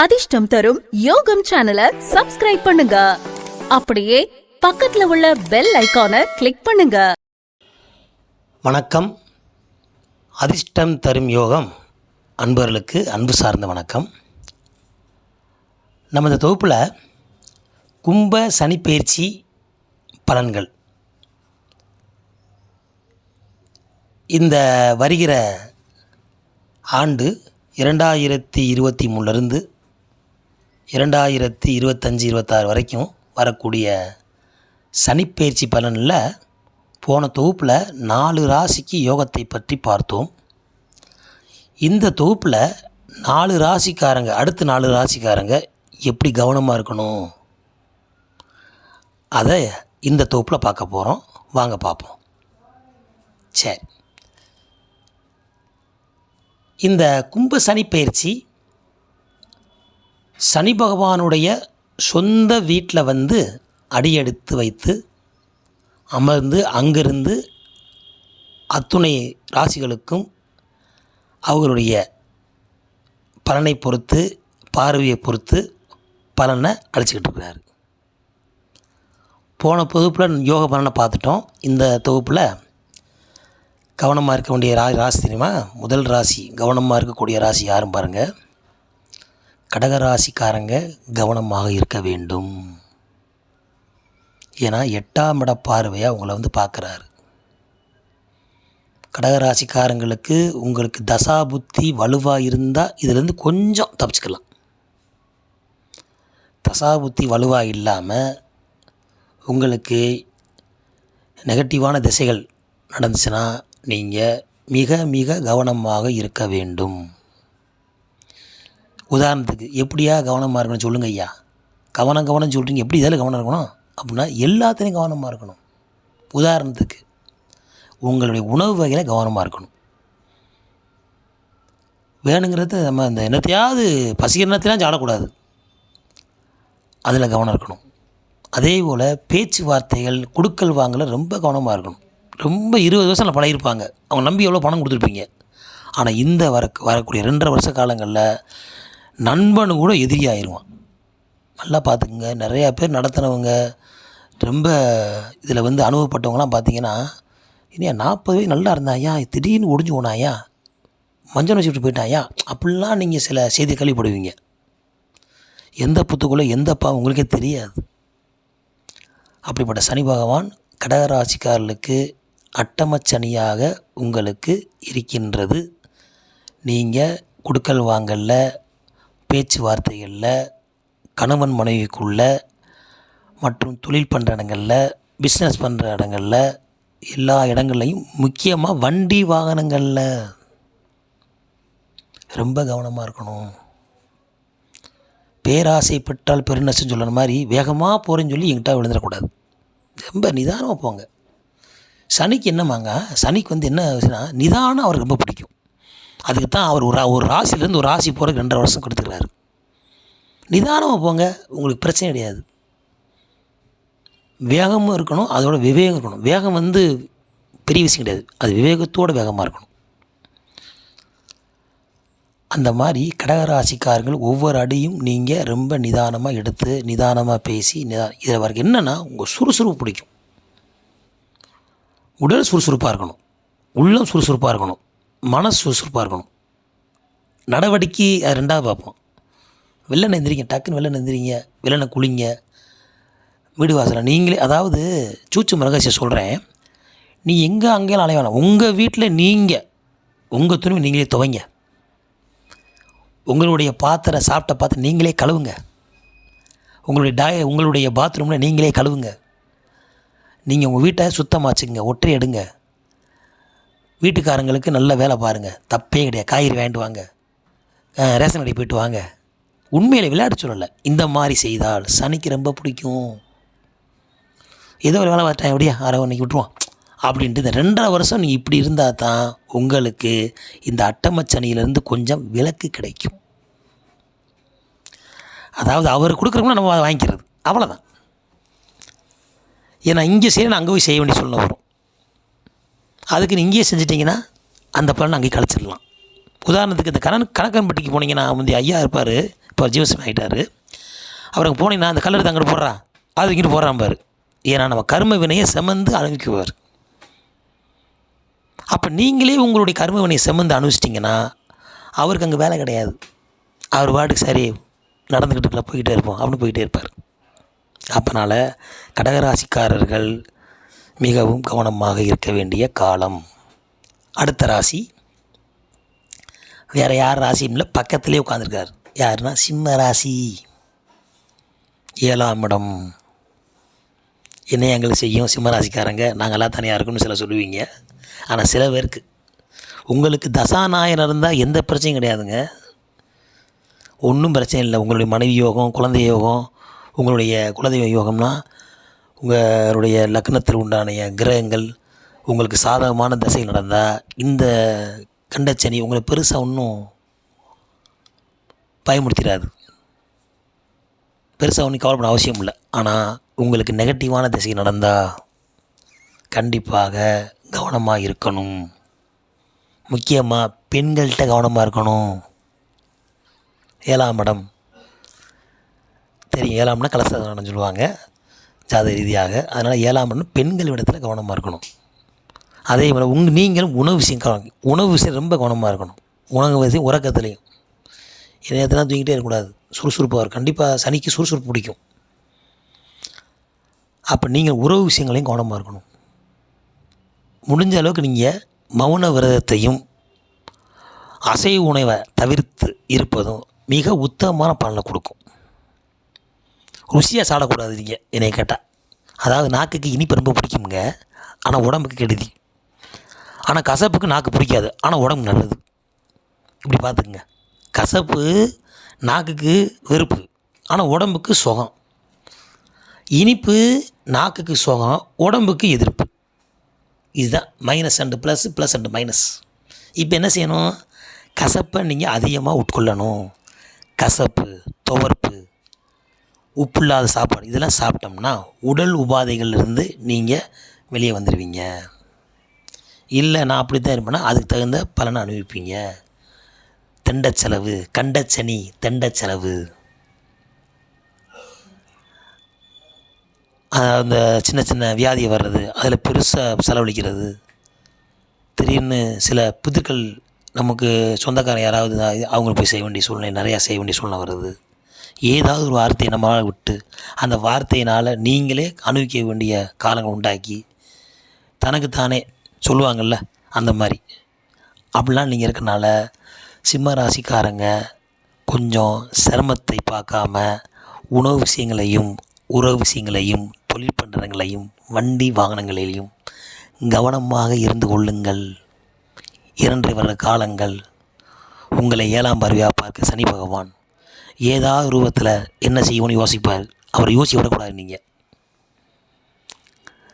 அதிர்ஷ்டம் தரும் யோகம் சேனலை சப்ஸ்கிரைப் பண்ணுங்க. அப்படியே பக்கத்துல உள்ள பெல் ஐகானை கிளிக் பண்ணுங்க. வணக்கம். அதிர்ஷ்டம் தரும் யோகம் அன்பர்களுக்கு அன்பு சார்ந்த வணக்கம். நம்ம இந்த தொகுப்பில் கும்ப சனிப்பயிற்சி பலன்கள். இந்த வருகிற ஆண்டு இரண்டாயிரத்தி இருபத்தி மூணுலேருந்து இரண்டாயிரத்தி இருபத்தஞ்சி இருபத்தாறு வரைக்கும் வரக்கூடிய சனிப்பெயர்ச்சி பலனில் போன தொகுப்பில் நாலு ராசிக்கு யோகத்தை பற்றி பார்த்தோம். இந்த தொகுப்பில் நாலு ராசிக்காரங்க அடுத்த நாலு ராசிக்காரங்க எப்படி கவனமாக இருக்கணும்? அதை இந்த தொகுப்பில் பார்க்க போகிறோம் வாங்க பார்ப்போம். சரி. இந்த கும்ப சனி பயிற்சி சனி பகவானுடைய சொந்த வீட்டில் வந்து அடியெடுத்து வைத்து அமர்ந்து அங்கிருந்து அத்துணை ராசிகளுக்கும் அவர்களுடைய பலனை பொறுத்து பார்வையை பொறுத்து பலனை அழைச்சிக்கிட்டு இருக்கிறார். போன தொகுப்பில் யோக பலனை பார்த்துட்டோம். இந்த தொகுப்பில் கவனமாக இருக்க வேண்டிய ரா ராசி தெரியுமா? முதல் ராசி கவனமாக இருக்கக்கூடிய ராசி யாரும் பாருங்கள் கடக ராசிக்காரங்க கவனமாக இருக்க வேண்டும். ஏன்னா எட்டாம் இட பார்வையாக உங்களை வந்து பார்க்குறாரு கடகராசிக்காரங்களுக்கு உங்களுக்கு தசா புத்தி வலுவாக இருந்தால் இதிலேருந்து கொஞ்சம் தப்பிச்சுக்கலாம். தசா புத்தி வலுவாக இல்லாமல் உங்களுக்கு நெகட்டிவான திசைகள் நடந்துச்சுன்னா நீங்கள் மிக மிக கவனமாக இருக்க வேண்டும். உதாரணத்துக்கு எப்படியா கவனமாக இருக்கணும் சொல்லுங்க ஐயா. கவனம் கவனம் சொல்கிறீங்க எப்படி இதில் கவனம் இருக்கணும்? அப்படின்னா எல்லாத்துலேயும் கவனமாக இருக்கணும். உதாரணத்துக்கு உங்களுடைய உணவு வகையில் கவனமாக இருக்கணும். வேணுங்கிறது நம்ம இந்த என்னத்தையாவது பசிக்கிற சாடக்கூடாது அதில் கவனம் இருக்கணும். அதே போல் பேச்சுவார்த்தைகள் கொடுக்கல் வாங்கல ரொம்ப கவனமாக இருக்கணும். ரொம்ப இருபது வருஷம் பழகிருப்பாங்க அவங்க நம்பி எவ்வளோ பணம் கொடுத்துருப்பீங்க. ஆனால் இந்த வர வரக்கூடிய ரெண்டரை வருஷ காலங்களில் நண்பனு கூட எதிரி ஆயிடுவான் நல்லா பார்த்துக்குங்க. நிறையா பேர் நடத்துனவங்க ரொம்ப இதில் வந்து அனுபவப்பட்டவங்களாம் பார்த்தீங்கன்னா இனியா நாற்பது வயது நல்லா இருந்தாயா திடீர்னு ஒடிஞ்சு போனாயா மஞ்சள் வச்சுட்டு போயிட்டாயா அப்படிலாம் நீங்கள் சில செய்தி கழிப்படுவீங்க எந்த புத்துக்குள்ளே எந்த பாவம் உங்களுக்கே தெரியாது. அப்படிப்பட்ட சனி பகவான் கடகராசிக்காரர்களுக்கு அட்டமச்சனியாக உங்களுக்கு இருக்கின்றது. நீங்கள் கொடுக்கல் வாங்கலில் பேச்சுவார்த்தைகளில் கணவன் மனைவிக்குள்ள மற்றும் தொழில் பண்ணுற இடங்களில் பிஸ்னஸ் பண்ணுற இடங்களில் எல்லா இடங்கள்லையும் முக்கியமாக வண்டி வாகனங்களில். ரொம்ப கவனமாக இருக்கணும். பேராசைப்பட்டால் பெருநஷ்டம் சொல்லுற மாதிரி வேகமாக போகிறேன்னு சொல்லி எங்கிட்ட விழுந்துடக்கூடாது. ரொம்ப நிதானமாக போங்க. சனிக்கு என்னமாங்க சனிக்கு வந்து என்ன நிதானம் அவருக்கு ரொம்ப பிடிக்கும். அதுக்கு தான் அவர் ஒரு ஒரு ராசிலேருந்து ஒரு ராசி போகிறதுக்கு ரெண்டரை வருஷம் கொடுத்துக்கிறாரு நிதானமாக போங்க உங்களுக்கு பிரச்சனை கிடையாது. வேகமும் இருக்கணும் அதோட விவேகம் இருக்கணும். வேகம் வந்து பெரிய விஷயம் கிடையாது. அது விவேகத்தோடு வேகமாக இருக்கணும். அந்த மாதிரி கடகராசிக்காரர்கள் ஒவ்வொரு அடியும் நீங்கள் ரொம்ப நிதானமாக எடுத்து நிதானமாக பேசி நிதா இதில் வரைக்கும் என்னென்னா உங்கள் சுறுசுறுப்பு பிடிக்கும். உடல் சுறுசுறுப்பாக இருக்கணும். உள்ளம் சுறுசுறுப்பாக இருக்கணும். மனசு சுறுசுறுப்பாக இருக்கணும். நடவடிக்கை அது ரெண்டாவது பார்ப்போம். வெள்ளனை எந்திரிங்க டக்குன்னு வெள்ளனை எந்திரிங்க வெள்ளனை குளிங்க வீடு வாசலை நீங்களே அதாவது சூச்சு மரகசியம் சொல்கிறேன் நீ எங்கே அங்கேயும் அலைய வேணாம். உங்கள் வீட்டில் நீங்கள் உங்கள் துணி நீங்களே துவைங்க. உங்களுடைய பாத்திரம் சாப்பிட்ட பாத்திரம் நீங்களே கழுவுங்க. உங்களுடைய டாய உங்களுடைய பாத்ரூமில் நீங்களே கழுவுங்க. நீங்கள் உங்கள் வீட்டை சுத்தமாக வச்சுக்கோங்க ஒற்றை எடுங்க. வீட்டுக்காரங்களுக்கு நல்ல வேலை பாருங்கள் தப்பே கிடையாது. காய்கறி வாங்கிட்டு வாங்க. ரேஷன் கடை போயிட்டு வாங்க. உண்மையில் விளையாட சொல்லலை. இந்த மாதிரி செய்தால் சனிக்கு ரொம்ப பிடிக்கும். ஏதோ ஒரு வேலை பார்த்தேன் எப்படியா? அரை இன்னைக்கு விட்ருவான் அப்படின்ட்டு இந்த ரெண்டரை வருஷம் நீங்கள் இப்படி இருந்தால் தான் உங்களுக்கு இந்த அட்டமச்சனியிலேருந்து கொஞ்சம் விலக்கு கிடைக்கும். அதாவது அவர் கொடுக்குறவங்க நம்ம அதை வாங்கிக்கிறது. அவ்வளோதான் ஏன்னா இங்கே செய்யணும் அங்கே போய் செய்ய வேண்டிய சொல்ல வரும். அதுக்கு நீ இங்கேயே செஞ்சிட்டிங்கன்னா அந்த பலன் அங்கேயே கழிச்சிடலாம். உதாரணத்துக்கு இந்த கணன் கணக்கன்பட்டிக்கு போனீங்கன்னா முந்தைய ஐயா இருப்பார் இப்போ ஜீவசம் ஆகிட்டார் அவருக்கு போனீங்கன்னா அந்த கலர் அங்கிட்டு போடுறா. அது இங்கிட்டு போடுறான் பாரு. ஏன்னா நம்ம கர்ம வினையை செமந்து அனுபவிக்குவார். அப்போ நீங்களே உங்களுடைய கர்ம வினையை செமந்து அனுபவிச்சிட்டிங்கன்னா அவருக்கு அங்கே வேலை கிடையாது. அவர் பாட்டுக்கு சரி நடந்துக்கிட்டு இருக்கலாம் போய்கிட்டே இருப்போம் அப்படின்னு போயிட்டே இருப்பார். அப்போனால கடகராசிக்காரர்கள் மிகவும் கவனமாக இருக்க வேண்டிய காலம். அடுத்த ராசி. வேறு யார் ராசியும் இல்லை பக்கத்துலேயே உட்காந்துருக்கார் யாருன்னா சிம்ம ராசி. ஏழாம் இடம். என்ன எங்களுக்கு செய்யும் சிம்மராசிக்காரங்க நாங்கள்லாம் தனியாக இருக்குன்னு சில சொல்லுவீங்க. ஆனால் சில பேருக்கு. உங்களுக்கு தசாநாயனம் இருந்தால் எந்த பிரச்சனையும் கிடையாதுங்க. ஒன்றும் பிரச்சனை இல்லை. உங்களுடைய மனைவி யோகம் குழந்தை யோகம் உங்களுடைய குலதெய்வ யோகம்னா உங்களுடைய லக்னத்தில் உண்டான கிரகங்கள் உங்களுக்கு சாதகமான தசை நடந்தால் இந்த கண்டச்சனி உங்களை பெருசாக ஒன்றும் பயமுறுத்திடாது. பெருசாக ஒன்றும் கவலைப்பட அவசியம் இல்லை. ஆனால் உங்களுக்கு நெகட்டிவான திசை நடந்தால் கண்டிப்பாக கவனமாக இருக்கணும். முக்கியமாக பெண்கள்கிட்ட கவனமாக இருக்கணும். ஏழாம் இடம். தெரியும் ஏழாம்னா கலசதானம் சொல்லுவாங்க. ஜாத ரீதியாக அதனால் ஏழாம் இடம் பெண்கள் இடத்துல கவனமாக இருக்கணும். அதே போல் உங்கள் நீங்களும் உணவு விஷயம் கவனம் உணவு விஷயம் ரொம்ப கவனமாக இருக்கணும். உணவு விஷயம் உறக்கத்துலேயும். இதெல்லாம் தூங்கிட்டே இருக்கக்கூடாது. சுறுசுறுப்பாக இருக்கும் கண்டிப்பாக சனிக்கு சுறுசுறுப்பு பிடிக்கும். அப்போ நீங்கள் உறவு விஷயங்களையும் கவனமாக இருக்கணும். முடிஞ்ச அளவுக்கு நீங்கள் மௌன விரதத்தையும் அசைவ உணவை தவிர்த்து இருப்பதும் மிக உத்தமமான பலனை கொடுக்கும். ருசியாக சாடக்கூடாது நீங்கள் என்னை கேட்டால் அதாவது நாக்குக்கு இனிப்பு ரொம்ப பிடிக்குங்க ஆனால் உடம்புக்கு கெடுதி. ஆனால் கசப்புக்கு நாக்கு பிடிக்காது. ஆனால் உடம்பு நல்லது. இப்படி பார்த்துக்குங்க. கசப்பு நாக்குக்கு வெறுப்பு. ஆனால் உடம்புக்கு சுகம். இனிப்பு நாக்குக்கு சுகம் உடம்புக்கு எதிர்ப்பு. இதுதான் minus and plus plus and minus இப்போ என்ன செய்யணும்? கசப்பை நீங்கள் அதிகமாக உட்கொள்ளணும். கசப்பு துவர்ப்பு உப்பு இல்லாத சாப்பாடு. இதெல்லாம் சாப்பிட்டோம்னா உடல் உபாதைகள்லேருந்து நீங்கள் வெளியே வந்துடுவீங்க இல்லை நான் அப்படி தான் இருப்பேன்னா அதுக்கு தகுந்த பலனை அனுபவிப்பீங்க. தெண்டச் செலவு கண்டச்சனி தெண்டச் செலவு. அந்த சின்ன சின்ன வியாதி வர்றது அதில் பெருசாக செலவழிக்கிறது. திடீர்னு சில புதுக்கள் நமக்கு சொந்தக்காரன் யாராவது அவங்களுக்கு போய் செய்ய வேண்டிய சூழ்நிலை நிறையா செய்ய வேண்டிய சூழ்நிலை வருது ஏதாவது ஒரு வார்த்தையை நம்மளால் விட்டு அந்த வார்த்தையினால் நீங்களே அனுபவிக்க வேண்டிய காலங்கள் உண்டாக்கி தனக்குத்தானே சொல்லுவாங்கள்ல அந்த மாதிரி. அப்படிலாம் நீங்கள் இருக்கனால சிம்ம ராசிக்காரங்க கொஞ்சம் சிரமத்தை பார்க்காம உணவு விஷயங்களையும் உறவு விஷயங்களையும் தொழில் பண்ணுறங்களையும் வண்டி வாகனங்களிலையும் கவனமாக இருந்து கொள்ளுங்கள். இரண்டு வருட காலங்கள் உங்களை ஏழாம் பருவியாக பார்க்க சனி பகவான். ஏதாவது ரூபத்தில் என்ன செய்யணும்னு யோசிப்பார். அவரை யோசிக்க விடக்கூடாது நீங்கள்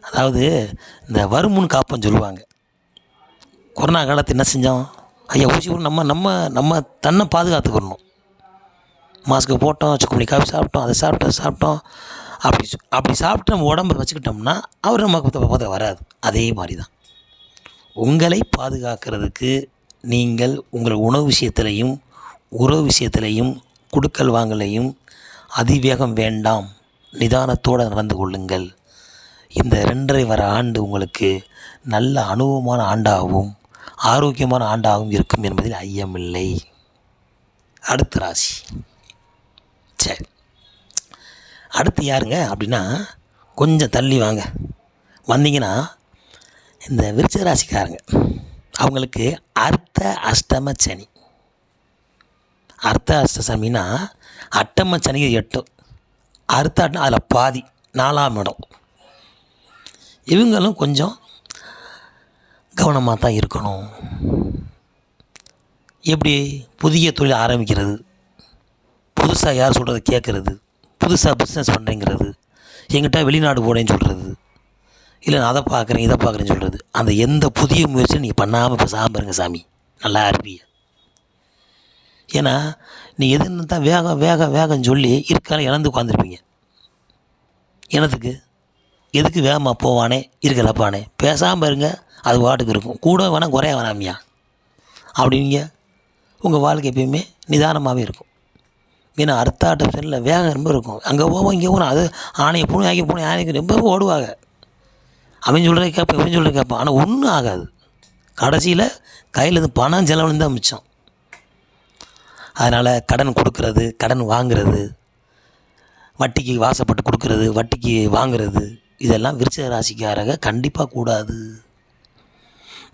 அதாவது இந்த வருமுன் காப்பன்னு சொல்லுவாங்க. கொரோனா காலத்தில் என்ன செஞ்சோம்? ஐயா ஊசி போட்டு நம்ம நம்ம நம்ம தன்னை பாதுகாத்துக்கணும். மாஸ்க்கு போட்டோம் சுக்குமணி காஃபி சாப்பிட்டோம் அதை சாப்பிட்டோம் சாப்பிட்டோம். அப்படி அப்படி சாப்பிட்டு நம்ம உடம்பு வச்சுக்கிட்டோம்னா அவர் நமக்கு பக்கம் வராது. அதே மாதிரி தான் உங்களை பாதுகாக்கிறதுக்கு நீங்கள் உங்கள் உணவு விஷயத்துலையும் உறவு விஷயத்துலையும் குடுக்கல் வாங்கலையும் அதிவேகம் வேண்டாம் நிதானத்தோடு நடந்து கொள்ளுங்கள். இந்த ரெண்டரை வர ஆண்டு உங்களுக்கு நல்ல அனுபவமான ஆண்டாகவும் ஆரோக்கியமான ஆண்டாகவும் இருக்கும் என்பதில் ஐயமில்லை. அடுத்த ராசி. சரி அடுத்து யாருங்க அப்படின்னா கொஞ்சம் தள்ளி வாங்க. வந்தீங்கன்னா இந்த விருச்ச ராசிக்காரங்க அவங்களுக்கு அர்த்த அஷ்டம சனி. அர்த்த அஷ்ட அட்டம சனி எட்டு. அர்த்த அதில் பாதி நாலாம் இடம். இவங்களும் கொஞ்சம் கவனமாக தான் இருக்கணும். எப்படி? புதிய தொழில் ஆரம்பிக்கிறது. புதுசாக யார் சொல்கிறத கேட்குறது. புதுசாக பிஸ்னஸ் பண்ணுறேங்கிறது எங்கிட்ட வெளிநாடு போடேன்னு சொல்கிறது இல்லை நான் அதை பார்க்குறேன் இதை பார்க்குறேன்னு சொல்கிறது அந்த எந்த புதிய முயற்சியும் நீங்கள் பண்ணாமல் இப்போ சாம்பாருங்க சாமி. நல்லா இருப்பீங்க. ஏன்னா நீ எதுன்னு தான் வேகம் வேகம் வேகம் சொல்லி இருக்கால இழந்து உட்காந்துருப்பீங்க எனத்துக்கு எதுக்கு வேகமாக போவானே? இருக்கிறப்பானே பேசாமல் இருங்க அது வாட்டுக்கு இருக்கும். கூட வேணால் குறைய வேணாமியா. அப்படிங்க உங்கள் வாழ்க்கை எப்பயுமே நிதானமாகவே இருக்கும். ஏன்னா அர்த்தாட்ட சரியில்லை வேகம் ரொம்ப இருக்கும். அங்கே போவோம் இங்கே போகணும் அது ஆணையை போகணும் ஆகி போகணும் ஆணைக்கு ரொம்ப ஓடுவாங்க. அவன் சொல்கிறத கேட்பேன் இவன் சொல்கிறத கேட்பான். ஆனால் ஒன்றும் ஆகாது. கடைசியில் கையில் இருந்து பணம் செலவுன்னு தான் மிச்சம். அதனால் கடன் கொடுக்கறது கடன் வாங்குறது வட்டிக்கு வாசப்பட்டு கொடுக்கறது வட்டிக்கு வாங்குறது இதெல்லாம் விருச்சிக ராசிக்காரங்க கண்டிப்பாக கூடாது.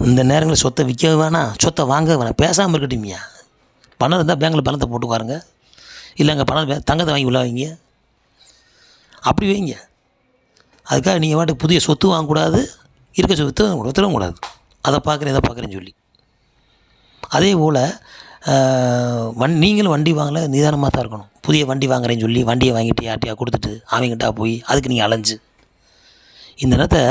இந்த நேரங்களில் சொத்தை விற்க வேணாம். சொத்தை வாங்க வேணாம். பேசாமல் இருக்கட்டுமியா. பணம் இருந்தால் பேங்கில் பணத்தை போட்டு இல்லைங்க பணம் தங்கத்தை வாங்கி உள்ள வைங்க. அப்படி வைங்க. அதுக்காக நீங்கள் வாட்டு புதிய சொத்து வாங்கக்கூடாது இருக்க சொத்து வித்தரவும் கூடாது அதை பார்க்குறேன் இதை பார்க்குறேன்னு சொல்லி. அதே போல் வண் நீங்களும் வண்டி வாங்கல நிதானமாக தான் இருக்கணும். புதிய வண்டி வாங்குறேன்னு சொல்லி வண்டியை வாங்கிட்டு யார்ட்டையா கொடுத்துட்டு அவங்ககிட்ட போய் அதுக்கு நீங்கள் அலைஞ்சு. இந்த நேரத்தை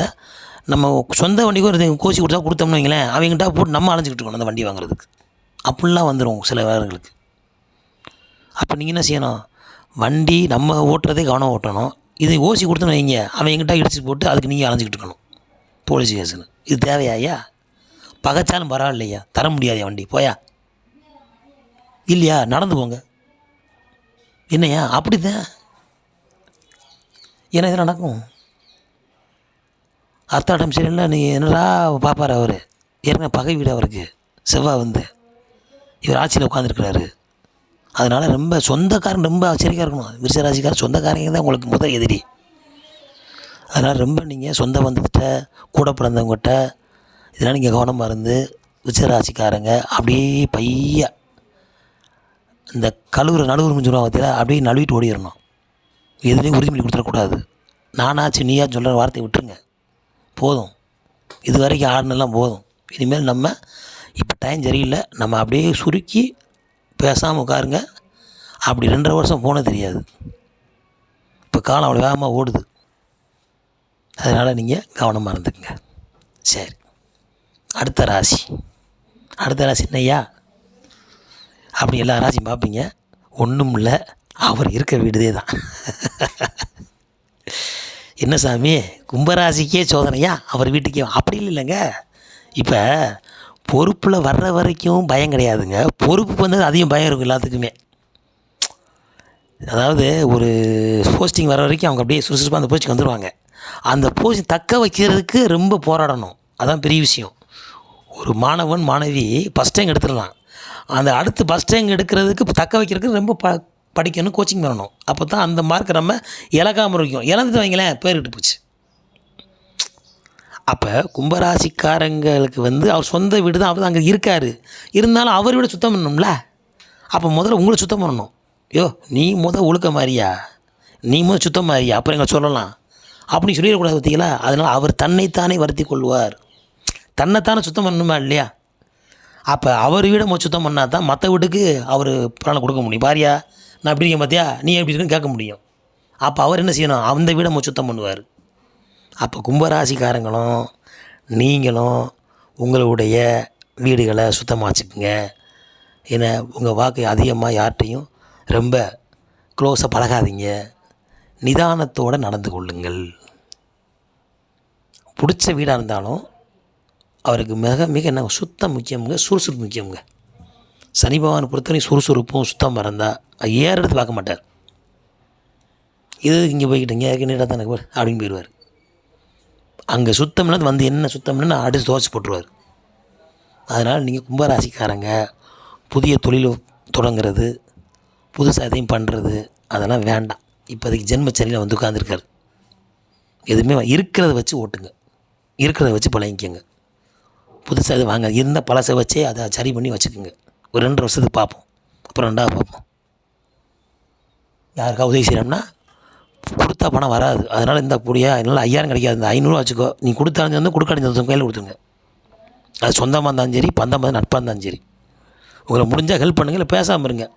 நம்ம சொந்த வண்டிக்கு ஒரு கோச்சி கொடுத்தா கொடுத்தோம்னு வைங்களேன் அவங்ககிட்ட போட்டு நம்ம அலைஞ்சிக்கிட்டு இருக்கணும் அந்த வண்டி வாங்குறதுக்கு. அப்படிலாம் வந்துடும் சில வேறுகளுக்கு அப்போ நீங்கள் என்ன செய்யணும்? வண்டி நம்ம ஓட்டுறதே கவனம் ஓட்டணும். இதை ஓசி கொடுத்தோன்னு வைங்க அவங்ககிட்ட இடிச்சு போட்டு அதுக்கு நீங்கள் அலைஞ்சிக்கிட்டு இருக்கணும். போலீஸ் கேஸுன்னு இது தேவையா ஐயா? பகைச்சாலும் பரவாயில்லையா? தர முடியாது வண்டி. போயா? இல்லையா? நடந்து போங்க என்னையா? அப்படிதான் ஏன்னா இது நடக்கும். அர்த்தாட்டம் சரியில்லை நீ என்னடா பார்ப்பார் அவர்? ஏற்கனவே பகை வீடு அவருக்கு. செவ்வாய் வந்து. இவர் ஆட்சியில் உட்காந்துருக்கிறாரு அதனால் ரொம்ப சொந்தக்காரன் ரொம்ப ஆச்சரியக்காக இருக்கணும். விருச்சராசிக்காரன் சொந்தக்காரங்க தான் உங்களுக்கு முதல் எதிரி. அதனால் ரொம்ப நீங்கள் சொந்த பந்தத்திட்ட கூட பிறந்தவங்ககிட்ட இதெல்லாம் நீங்கள் கவனமாக இருந்து விருச்சராசிக்காரங்க அப்படியே பையன் இந்த கழுவுற நடுவுரிமை சொல்லுவாங்க பார்த்தீங்களா அப்படியே நழுவிட்டு ஓடிடணும். எதுலேயும் உறுதிமொழி கொடுத்துடக்கூடாது. நானாச்சு நீயா சொல்கிற வார்த்தையை விட்டுருங்க. போதும். இது வரைக்கும் ஆடினெல்லாம் போதும். இனிமேல் நம்ம இப்போ டைம் சரியில்லை. நம்ம அப்படியே சுருக்கி பேசாமல் உட்காருங்க. அப்படி ரெண்டரை வருஷம் போனது தெரியாது. இப்போ காலம் அவ்வளோ வேகமாக ஓடுது. அதனால் நீங்கள் கவனமாக இருந்துக்குங்க. சரி. அடுத்த ராசி. அடுத்த ராசி என்னய்யா? அப்படி எல்லா ராசியும் பார்ப்பீங்க. ஒன்றும் இல்லை. அவர் இருக்க வீடுதே தான். என்ன சாமி? கும்பராசிக்கே சோதனையா? அவர் வீட்டுக்கே அப்படி இல்லைங்க இப்போ பொறுப்பில் வர்ற வரைக்கும் பயம் கிடையாதுங்க. பொறுப்பு வந்தது அதிகம் பயம் இருக்கும் எல்லாத்துக்குமே. அதாவது ஒரு போஸ்டிங் வர வரைக்கும் அவங்க அப்படியே சுறுசுறுப்பாக அந்த போஸ்டிங் வந்துடுவாங்க அந்த போஸ்டிங் தக்க வைக்கிறதுக்கு ரொம்ப போராடணும். அதான் பெரிய விஷயம். ஒரு மாணவன் மாணவி ஃபஸ்ட் டைம் எடுத்துடலாம். அந்த அடுத்து ஃபஸ்ட் ரேங்க் எடுக்கிறதுக்கு தக்க வைக்கிறதுக்கு ரொம்ப ப படிக்கணும் கோச்சிங் பண்ணணும். அப்போ தான் அந்த மார்க்கை நம்ம இழக்காமல் இருக்கும். இழந்துட்டு வைங்களேன் பேர்கிட்டு போச்சு. அப்போ கும்பராசிக்காரங்களுக்கு வந்து அவர் சொந்த வீடு தான் அவர் அங்கே இருக்கார். இருந்தாலும் அவர் விட சுத்தம் பண்ணணும்ல? அப்போ முதல்ல உங்களை சுத்தம் பண்ணணும். யோ நீ முத ஒழுக்க மாதிரியா நீ முத சுத்தம் மாதிரியா அப்புறம் எங்களை சொல்லலாம். அப்படி சொல்லிடக்கூடாது பார்த்தீங்களா அதனால் அவர் தன்னைத்தானே வருத்தி கொள்வார். தன்னைத்தானே சுத்தம் பண்ணணுமா இல்லையா? அப்போ அவர் வீடை மொ சுத்தம் பண்ணால் தான் மற்ற வீட்டுக்கு அவர் பலனை கொடுக்க முடியும். பாரியா நான் எப்படி இருக்கேன் பார்த்தியா நீ எப்படி இருக்குன்னு கேட்க முடியும். அப்போ அவர் என்ன செய்யணும்? அந்த வீடை மொ சுத்தம் பண்ணுவார். அப்போ கும்பராசிக்காரங்களும் நீங்களும் உங்களுடைய வீடுகளை சுத்தமாக வச்சுக்கோங்க. ஏன்னா உங்கள் வாக்கு அதிகமாக யார்கிட்டையும் ரொம்ப க்ளோஸாக பழகாதீங்க. நிதானத்தோடு நடந்து கொள்ளுங்கள். பிடிச்ச வீடாக இருந்தாலும் அவருக்கு மிக மிக என்ன சுத்தம் முக்கியமுங்க சுறுசுறுப்பு முக்கியமுங்க. சனி பகவானை பொறுத்தவரைக்கும் சுறுசுறுப்பும் சுத்தம் இருந்தால் ஏற எடுத்து பார்க்க மாட்டார். இது இங்கே போய்கிட்டீங்க நீட்டாக தானே அப்படின்னு போயிடுவார் அங்கே சுத்தம்னா வந்து என்ன சுத்தம்னு அடிச்சு துவச்சி போட்டுருவார். அதனால் நீங்கள் கும்பராசிக்காரங்க புதிய தொழில் தொடங்குறது புதுசாக எதையும் பண்ணுறது அதெல்லாம் வேண்டாம். இப்போதைக்கு ஜென்மச்சனியில் வந்து உட்காந்துருக்காரு எதுவுமே இருக்கிறத வச்சு ஓட்டுங்க. இருக்கிறத வச்சு பழகிக்கங்க. புதுசாக இது வாங்க இருந்த பழசை வச்சே அதை சரி பண்ணி வச்சுக்கோங்க. ஒரு ரெண்டு வருஷத்துக்கு பார்ப்போம். அப்புறம் ரெண்டாவது பார்ப்போம். யாருக்கா உதவி செய்கிறோம்னா கொடுத்தா பணம் வராது. அதனால் இந்த கூடிய என்னால் ஐயாயிரம் கிடைக்காது. இந்த ஐநூறுவா வச்சுக்கோ. நீ கொடுத்தாலும் வந்து கொடுக்காடி கையில் கொடுத்துருங்க. அது சொந்தமாக இருந்தாலும் சரி பந்தமாக இருந்தாலும் நட்பாக இருந்தாலும் சரி. உங்களை முடிஞ்சால் ஹெல்ப் பண்ணுங்க இல்லை பேசாமல் இருங்க.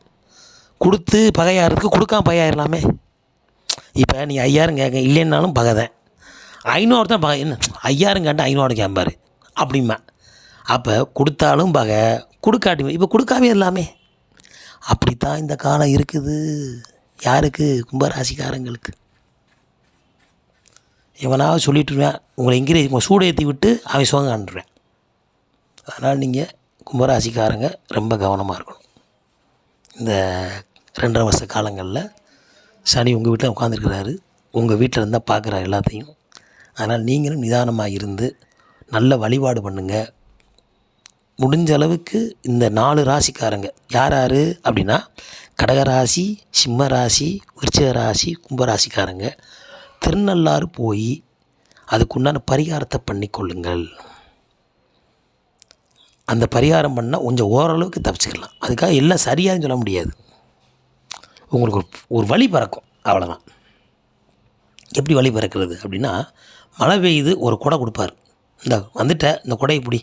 கொடுத்து பகையாக கொடுக்காம பகையாயிரலாமே. இப்போ நீ ஐயாயிரம் கேட்க இல்லைன்னாலும் பகை தான். ஐநூறு தான் பகை. என்ன? ஐயாயிரம் கேட்டால் ஐநூறு கேட்பாரு அப்படிமா அப்போ கொடுத்தாலும் பகை கொடுக்காட்டி இப்போ கொடுக்காமே எல்லாமே. அப்படித்தான் இந்த காலம் இருக்குது. யாருக்கு? கும்பராசிக்காரங்களுக்கு. இவனாவது சொல்லிட்டுருவேன் உங்களை என்கரேஜ் உங்களை ஏற்றி விட்டு அவன் சோங்க காண்டுருவேன் அதனால் நீங்கள் கும்பராசிக்காரங்க ரொம்ப கவனமாக இருக்கணும். இந்த ரெண்டரை வருஷ காலங்களில் சனி உங்கள் வீட்டில் உட்காந்துருக்கிறாரு உங்கள் வீட்டில் இருந்தால் பார்க்குறாரு எல்லாத்தையும். அதனால் நீங்களும் நிதானமாக இருந்து நல்ல வழிபாடு பண்ணுங்கள் முடிஞ்ச அளவுக்கு இந்த நாலு ராசிக்காரங்க. யார் யார் அப்படின்னா கடகராசி சிம்ம ராசி விருச்சிக ராசி கும்பராசிக்காரங்க. திருநள்ளாறு போய் அதுக்குண்டான பரிகாரத்தை பண்ணிக்கொள்ளுங்கள் அந்த பரிகாரம் பண்ணால் கொஞ்சம் ஓரளவுக்கு தப்பிச்சுக்கலாம். அதுக்காக எல்லாம் சரியான்னு சொல்ல முடியாது. உங்களுக்கு ஒரு ஒரு வழி பறக்கும். அவ்வளோதான் எப்படி வழி பறக்கிறது அப்படின்னா மழை பெய்யுது ஒரு குடை கொடுப்பார். இந்த வந்துட்ட இந்த குடையை பிடி.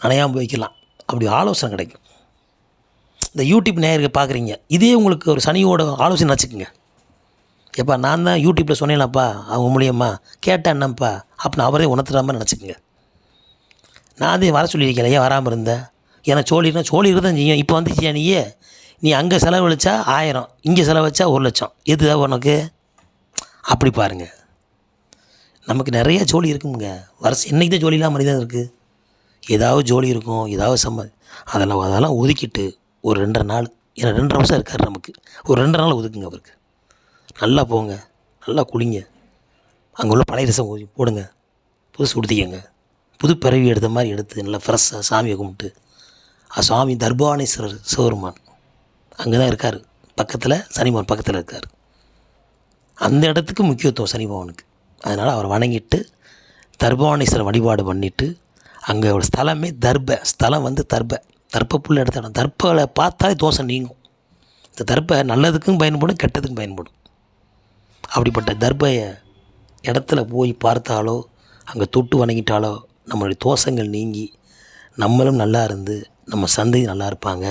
நனையாமல் வைக்கலாம். அப்படி ஆலோசனை கிடைக்கும். இந்த யூடியூப் நேயர்கள் பார்க்குறீங்க. இதே உங்களுக்கு ஒரு சனியோட ஆலோசனை வச்சுக்கோங்க எப்பா நான் தான் யூடியூப்பில் சொன்னேன்லப்பா அவங்க மூலியம்மா கேட்டேன் என்னப்பா அப்படின்னு அவரே உணர்த்துறாமல் நினச்சிக்கோங்க. நான் அதே வர சொல்லியிருக்கேன் ஏன் வராமல் இருந்தேன் எனக்கு சோழினா சோழி தான் செய்யும். இப்போ வந்துச்சியா நீயே? நீ அங்கே செலவழிச்சா ஆயிரம் இங்கே செலவழிச்சா ஒரு லட்சம். எது உனக்கு? அப்படி பாருங்கள் நமக்கு நிறைய ஜோலி இருக்குங்க வருஷம் இன்றைக்கி தான் ஜோலி இல்லாமல் தான் இருக்குது ஏதாவது ஜோலி இருக்கும் ஏதாவது சம்ம அதெல்லாம் அதெல்லாம் ஒதுக்கிட்டு ஒரு ரெண்டரை நாள் ஏன்னா ரெண்டரை வருஷம் இருக்கார் நமக்கு. ஒரு ரெண்டரை நாள் ஒதுக்குங்க அவருக்கு. நல்லா போங்க நல்லா குளிங்க. அங்கே உள்ள பழைய ரசம் போடுங்க. புதுசு உடுத்திக்கங்க. புது பிறவி எடுத்த மாதிரி எடுத்து நல்லா ஃப்ரெஷ்ஷாக சாமியை கும்பிட்டு ஆ சுவாமி தர்பானேஸ்வரர் சிவருமான் அங்கே தான் இருக்கார். பக்கத்தில் சனிபவன் பக்கத்தில் இருக்கார். அந்த இடத்துக்கு முக்கியத்துவம் சனிபவனுக்கு அதனால் அவரை வணங்கிட்டு தர்பவானீஸ்வரர் வழிபாடு பண்ணிவிட்டு அங்கே ஒரு ஸ்தலமே தர்ப. ஸ்தலம் வந்து தர்ப. தர்ப்ப புல் எடுத்த இடம் பார்த்தாலே தோசை நீங்கும். இந்த தர்ப்பை நல்லதுக்கும் பயன்படும் கெட்டதுக்கும் பயன்படும். அப்படிப்பட்ட தர்பையை இடத்துல போய் பார்த்தாலோ அங்கே தொட்டு வணங்கிட்டாலோ நம்மளுடைய தோஷங்கள் நீங்கி நம்மளும் நல்லா இருந்து நம்ம சந்ததி நல்லா இருப்பாங்க.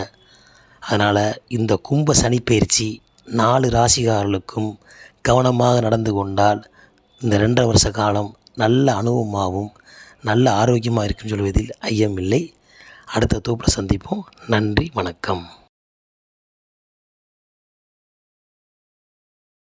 அதனால் இந்த கும்ப சனிப்பெயர்ச்சி நாலு ராசிகாரர்களுக்கும் கவனமாக நடந்து கொண்டால் இந்த ரெண்டரை வருஷ காலம் நல்ல அனுபவமாகவும் நல்ல ஆரோக்கியமாக இருக்குன்னு சொல்வதில் ஐயமில்லை. அடுத்த தொகுப்பில் சந்திப்போம். நன்றி வணக்கம்.